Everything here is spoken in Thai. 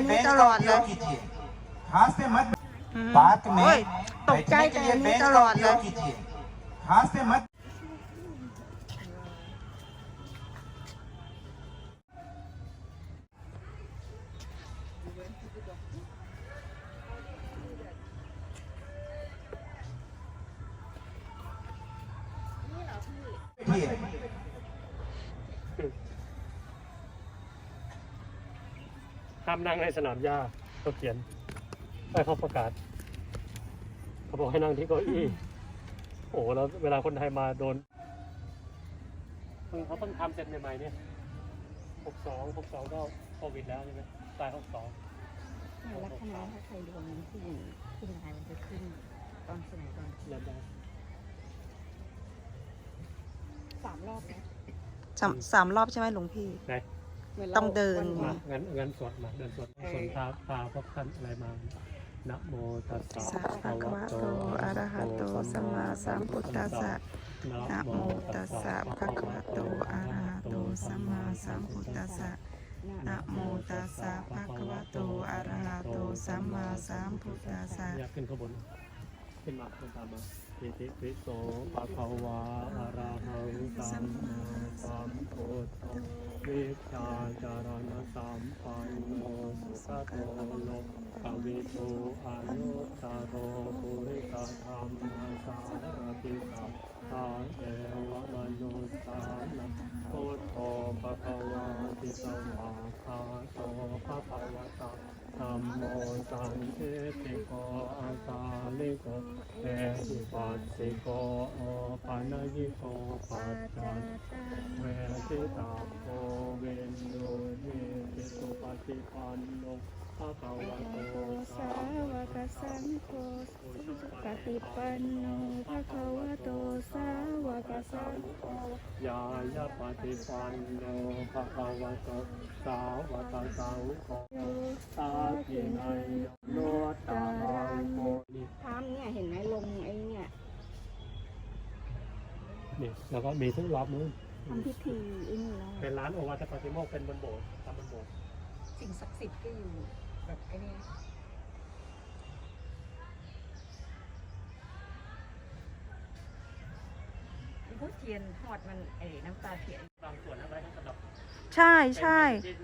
อันนี้ बैंक ต का ลอดเลย उपयोग कीजिए हाथ से मत อืม पार्क में โอ้ยตกใจ बैठने แต่ के อั लिए นนี้ बेंच ต का ลอดเลย उपयोग कीजिए हाथ से मत พี่ ามนั่งในสนามหญ้าเขาเขียนไอ้เขาประกาศเขาบอกให้นั่งที่เก้าอี้โอ้แล้วเวลาคนไทยมาโดนเพิ่งเขาเพิ่งทำเสร็จใหม่ๆเนี่ยหกสองหกสองก็โควิดแล้วใช่ไหมตายหกสองลักษณะถ้าใครดวงผู้หญิงผู้ชายมันจะขึ้นตอนสมัยก่อนเริ่มได้สามรอบนะสามสามรอบใช่ไหมหลวงพี่ไหน ต้องเดินวัมางั้นงั้นสวดมาเดินสวดสวดพาพาพวกท่านอะไรมานะโมตัสสะสะภะคะวะโตอะระหะโตสัมมาสัมพุทธัสสะนะโมตัสสะภะคะวะโตอะระหะโตสัมมาสัมพุทธัสสะนะโมตัสสะภะคะวะโตอะระหะโตสัมมาสัมพุทธัสสะอยากขึ้นข้างบนขึ้นมาขึ้นตามมา อิติปิโสปะคะวะอะระหังสัมมาสัมพุทธวิชาจารณสัมปันโนสัตโตโลกวิทูอนุตตโรภุริสธรรมสารติสัมภาเอวมนุสสานังพุทโธภะคะวะติสวา คาโตภะคะวะตาธัมโมสันเทติโกอาสาลิโกเอหิปัสสิโกโอปัญญิโกปัจจันเวทิตาโกเวนโดนิติสุปฏิปันโนภะคะวะโตสาวกสังโฆ ฏิปันโนภะคะวะโตสาวกสังโฆยายาปฏิปันโนภะคะวะโตสาวกสังโฆโยสาธินัยโนตารังโมนี่ทำเนี่ยเห็นไหมลงไอ้เนี่ยนี่แล้วก็มีทุกรอบนู้นทำพิธีไอ้นี่แล้วเป็นร้านโอวาทปาติโมกข์เป็นบนโบสถ์ทำบนโบสถ์สิ่งศักดิ์สิทธิ์ก็อยู่แบบไอ้นี่ พูดเทียนทอดมันไอ้น้ำตาเทียนบางส่วนเอาไว้ให้สำหรับใช่ใช่ เป็น